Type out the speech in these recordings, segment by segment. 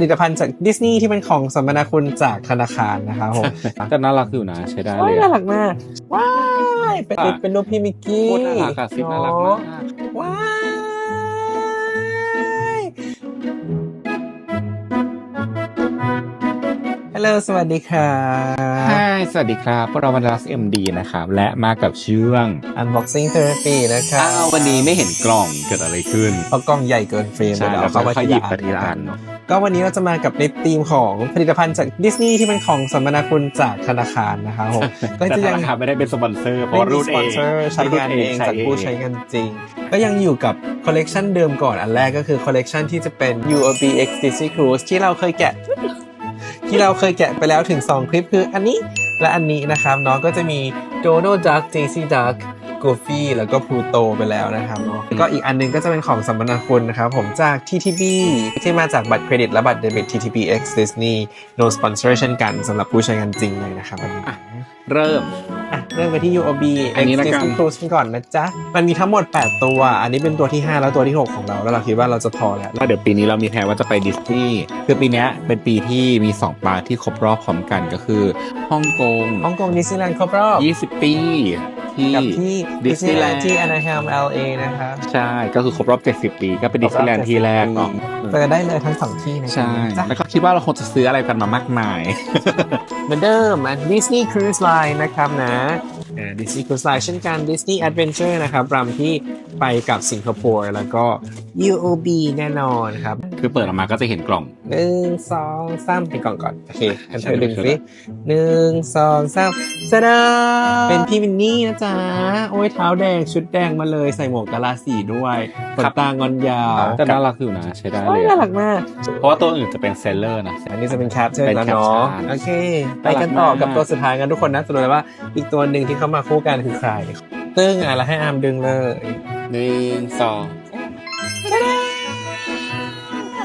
ผลิตภัณฑ์จากดิสนีย์ที่เป็นของสมนาคุณจากธนาคารนะครับผมแต่น่ารักอยู่นะใช้ได้ว้าเลยยน่าอะรักมากว้ายเป็นอะเป็นรูปพี่มิกกี้โคตรน่ารักอะซิปน่ารักมากว้ายฮัลโหลสวัสดีครั บใช่สวัสดีครับ พวกเราวันรัสเอ็มดีนะครับ และมากับช่วง Unboxing Therapy นะครับอ้าววันนี้ไม่เห็นกล่องเกิดอะไรขึ้น เพราะกล้องใหญ่เกินเฟรมใช่เดี๋ยวแล้วเข้ามาค่อยทีหยิละบไปทีละอันก็วันนี้เราจะมากับในธีมของผลิตภัณฑ์จากดิสนีย์ที่เป็นของสมนาคุณจากธนาคารนะครับผมก็แต่จะธยังนาคารไม่ได้เป็นสปอนเซอร์เพไม่ราะมีรุ่นสเอปอนงเซอร์ใช้งานเองจากผู้ใช้งานจริง ก็ยังอยู่กับคอลเลกชันเดิมก่อนอันแรกก็คือคอลเลกชันที่จะเป็น UOB X Disney Cruise ที่เราเคยแกะ ที่เราเคยแกะไปแล้วถึง 2 คลิปคืออันนี้และอันนี้นะครับเนาะก็จะมี Dono Duck Daisy Duck Goofy แล้วก็พลูโตไปแล้วนะครับเนาะก็อีกอันหนึงก็จะเป็นของสัมมนาคุณนะครับผมจาก TTB ที่มาจากบัตรเครดิตและบัตรเดบิต TTB X Disney No sponsor เช่นกันสำหรับผู้ใช้งานจริงเลยนะครับอันนี้เริ่ม เริ่มกันที่ UOB อันนี้ละกัน Disney Cruise ก่อนนะจ๊ะ มันมีทั้งหมด 8 ตัว อันนี้เป็นตัวที่ 5 แล้วตัวที่ 6 ของเรา แล้วเราคิดว่าเราจะพอแล้ว แล้วเดี๋ยวปีนี้เรามีแผนว่าจะไปดิสนีย์คือปีเนี้ยเป็นปีที่มีสองปาร์คที่ครบรอบพร้อมกันก็คือฮ่องกง ฮ่องกงดิสนีย์แลนด์ครบรอบ 20 ปี ที่กับที่ดิสนีย์แลน Disneyland ด์ที่ Anaheim LA นะครับใช่ก็คือครบรอบ 70 ปี ก็เป็นดิสนีย์แลนด์ที่แรกเนาะเจอได้เลยทั้งสองที่นะใช่จ๊ะแล้วก็คิดว่าเราคงจะซื้ออะไรกันมามากมาย เหมือนเดิมอะ Disney Cruise Line นะครับนะ อ่า Disney Cruise Line เช่นกัน Disney Adventure นะครับรำที่ไปกับสิงคโปร์แล้วก็ UOB แน่นอนครับ คือเปิดออกมาก็จะเห็นกล่องหนึ่งสองสามให้ก่อนก่อน โอเคอันเธอดึงสิหนึ่งสองสามจ้าดาเป็นพี่มินนี่นะจ๊ะ โอ้ยเท้าแดงชุดแดงมาเลยใส่หมวกกะลาสีด้วยขนตางอนยาวแต่น่ารักอยู่นะใช้ได้โอ้เลยยน่ารักมาก เพราะว่าตัวอื่นจะเป็นเซลเลอร์นะอันนี้จะเป็นแคปเจอร์เป็นแล้วเนาะ caption โอเค ไปกันต่อกับตัวสุดท้ายกันทุกคนนะจะรู้เลยว่าอีกตัวหนึ่งที่เข้ามาคู่กันคือใครตึ้งอะแล้วให้อาร์มดึงเลยหนึ่งสอง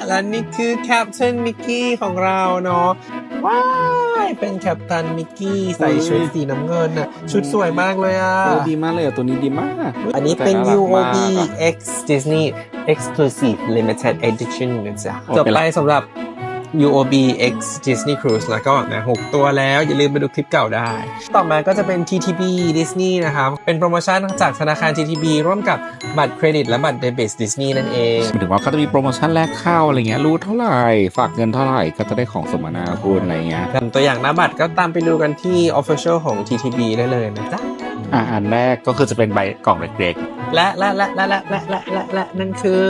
และนี่คือแคปเ a นมิกกี้ของเราเนาะว้ายเป็นแคปตันมิกกี้ใส่ชุดสีน้ำเงินน่ะชุดสวยมากเลยอะเออดีมากเลยอะ ตัวนี้ดีมาก อันนี้เป็นแต่ารัก UOB มากอะ X Disney Exclusive Limited Edition นะจ๊ะโอ้จบเป็นไปไรสำหรับ UOB X Disney Cruise แล้วก็นะหกตัวแล้ว อย่าลืมไปดูคลิปเก่าได้ ต่อมาก็จะเป็น TTB Disney นะครับ เป็นโปรโมชั่นจากธนาคาร TTB ร่วมกับบัตรเครดิตและบัตรเดบิต Disney นั่นเองหมายถึงว่าเขาจะมีโปรโมชั่นแรกเข้าอะไรเงี้ยรู้เท่าไหร่ ฝากเงินเท่าไหร่ก็จะได้ของสมนาคุณอะไรเงี้ยกันตัวอย่างหน้าบัตรก็ตามไปดูกันที่ Official ของ TTB ได้เลยนะจ๊ะอะอันแรกก็คือจะเป็นใบกล่องเล็กและและและและและและและและและนั่นคือ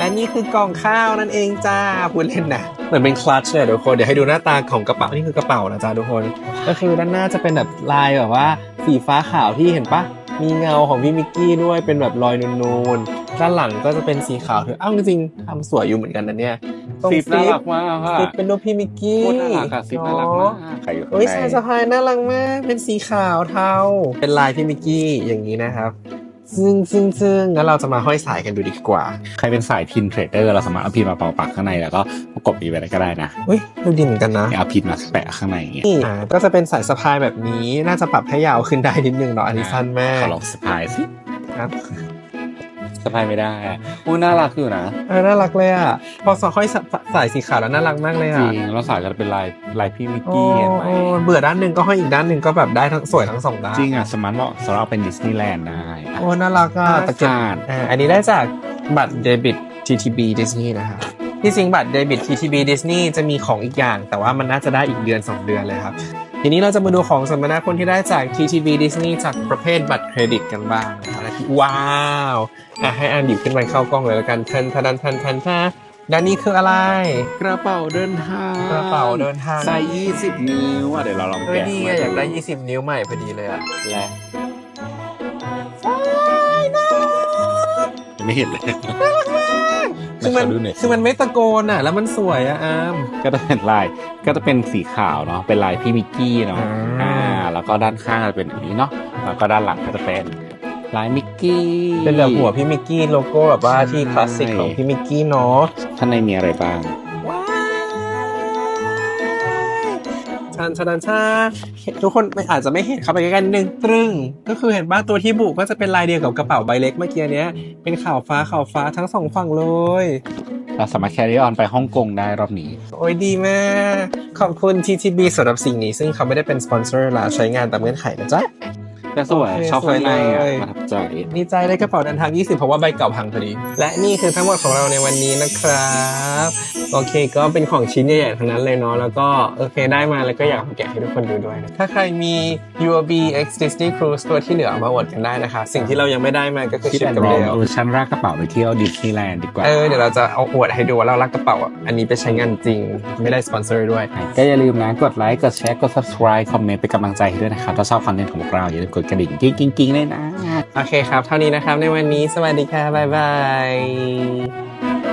และนี่คือกล่องข้าวนั่นเองจ้าพูดเล่นนะเหมือนเป็นคลัตช์เลยทุกคนเดี๋ยวให้ดูหน้าตาของกระเป๋านี่คือกระเป๋านะจ๊ะทุกคน ก็คือด้านหน้าจะเป็นแบบลายแบบว่าสีฟ้าขาวที่เห็นปะมีเงาของพี่มิกกี้ด้วยเป็นแบบรอยนูนๆด้านหลังก็จะเป็นสีขาวเธออ้าวจริงๆทำสวยอยู่เหมือนกันนะเนี่ยตรงๆซิปน่ารักปมากค่ะซิปเป็นรูปพี่มิกกี้โคตรน่ารักอะซิปน่ารักมากใครอยู่ข้างโอ้ยในสายสะพายน่ารักมากเป็นสีขาวเทาเป็นลายพี่มิกกี้อย่างนี้นะครับ ซึ่งซึ่งซึ่งงั้นเราจะมาห้อยสายกันดูดีกว่า ใครเป็นสายพินเทรดเดอร์เราสามารถเอาพินมาเป่าปากข้างในแล้วก็ประกบอีกไปก็ได้นะอุ้ยดูดีเหมือนกันนะเอาพินมาแปะข้างในอย่างเงี้ยนี่อ่าก็จะเป็นสายสะพายแบบนี้น่าจะปรับให้ยาวขึ้นได้นิดนึงเนาะอันนี้สั้นมากขอลองสะพายสิครับ สะพายไม่ได้อะอุ้ยน่ารักอยู่นะเออน่ารักเลยอะ พอสห้อยสะสายสีขาวแล้วน่ารักมากเลยจอะริงแล้วสายก็เป็นลายลายพี่มิกโอ้กี้เห็นไหมโอ้เบื่อด้านหนึ่งก็ห้อยอีกด้านหนึ่งก็แบบได้ทั้งสวยทั้งสองด้านจริงอะสมาร์ทเหมาะสำหรับเป็นดิสนีย์แลนด์ได้อะโอ้น่ารักอะน่าตะเกียบทานอ่าอันนี้ได้จากบัตรเดบิต TTB Disney นะครับที่จริงบัตรเดบิต TTB Disney จะมีของอีกอย่าง แต่ว่ามันน่าจะได้อีกเดือน 2 เดือนเลยครับ ทีนี้เราจะมาดูของสมนาคุณที่ได้จาก TTB Disney จากประเภทบัตรเครดิตกันบ้างนะครับว้าวอะให้อ่านหยิบขึ้นมาเข้ากล้องเลยแล้วกันทันทันทันทันทันทันด้านนี้คืออะไร กระเป๋าเดินทางกระเป๋าเดินทางใส่20 นิ้วอะเดี๋ยวเราลองเฮ้ยแกะดีไงอยากได้ 20 นิ้วใหม่พอดีเลยอะและยังไม่เห็นเลย คือมันขอดูหน่อยคือมันไม่ตะโกนอะ แล้วมันสวยอะอามก็จะเป็นลายก็จะเป็นสีขาวเนาะเป็นลายพี่มิกกี้เนาะอ่าอ่า แล้วก็ด้านข้างจะเป็นอย่างนี้เนาะแล้วก็ด้านหลังก็จะเป็นลายมิกกี้เป็นแบบหัวพี่มิกกี้โลโก้แบบว่าที่ใช่คลาสสิกของพี่มิกกี้เนาะข้างในมีอะไรบ้าง ชันชันชันทุกคนไม่อาจจะไม่เห็นเข้าไปใกล้ๆนิดนึงตรึงก็คือเห็นบ้าตัวที่บุกก็จะเป็นลายเดียวกับกระเป๋าใบเล็กเมื่อกี้เนี้ยเป็นขาวฟ้าขาวฟ้าทั้งสองฝั่งเลย เราสามารถ carry on ไปฮ่องกงได้รอบนี้ โอ้ยดีมาก ขอบคุณ TTB สำหรับสิ่งนี้ ซึ่งเขาไม่ได้เป็นสปอนเซอร์และใช้งานตามเงื่อนไขนะจ๊ะ แต่สวยโอเคชอบข้างในอะสวยเลย ประทับใจ ดีใจได้กระเป๋าเดินทาง 20 เพราะว่าใบเก่าพังพอดี และนี่คือทั้งหมดของเราในวันนี้นะครับ โอเคก็เป็นของชิ้นใหญ่ๆทั้งนั้นเลยเนาะ แล้วก็โอเคได้มาแล้วก็อยากมาแกะให้ทุกคนดูด้วยนะ ถ้าใครมี UOB X Disney Cruise ตัวที่เหลือเอามาอวดกันได้นะคะ สิ่งที่เรายังไม่ได้มาก็คือคิดชิปแอนกับด์รอเดลเวอร์ชันรากกระเป๋าไปเที่ยวดิสนีย์แลนด์ดีกว่าเออเดี๋ยวเราจะเอาอวดให้ดูว่าเรารักกระเป๋าอะอันนี้ไปใช้งานจริง ไม่ได้สปอนเซอร์ด้วย ก็อย่าลืมนะ กดไลค์ กดแชร์ กด subscribe คอมเมนต์เป็นกำลังใจให้ด้วยนะครับถ้าชอบคอนเทนต์ของพวกเราอย่าลืมกดกระดิ่งกิ้งๆๆเลยนะ โอเคครับ เท่านี้นะครับในวันนี้สวัสดีค่ะบ๊ายบาย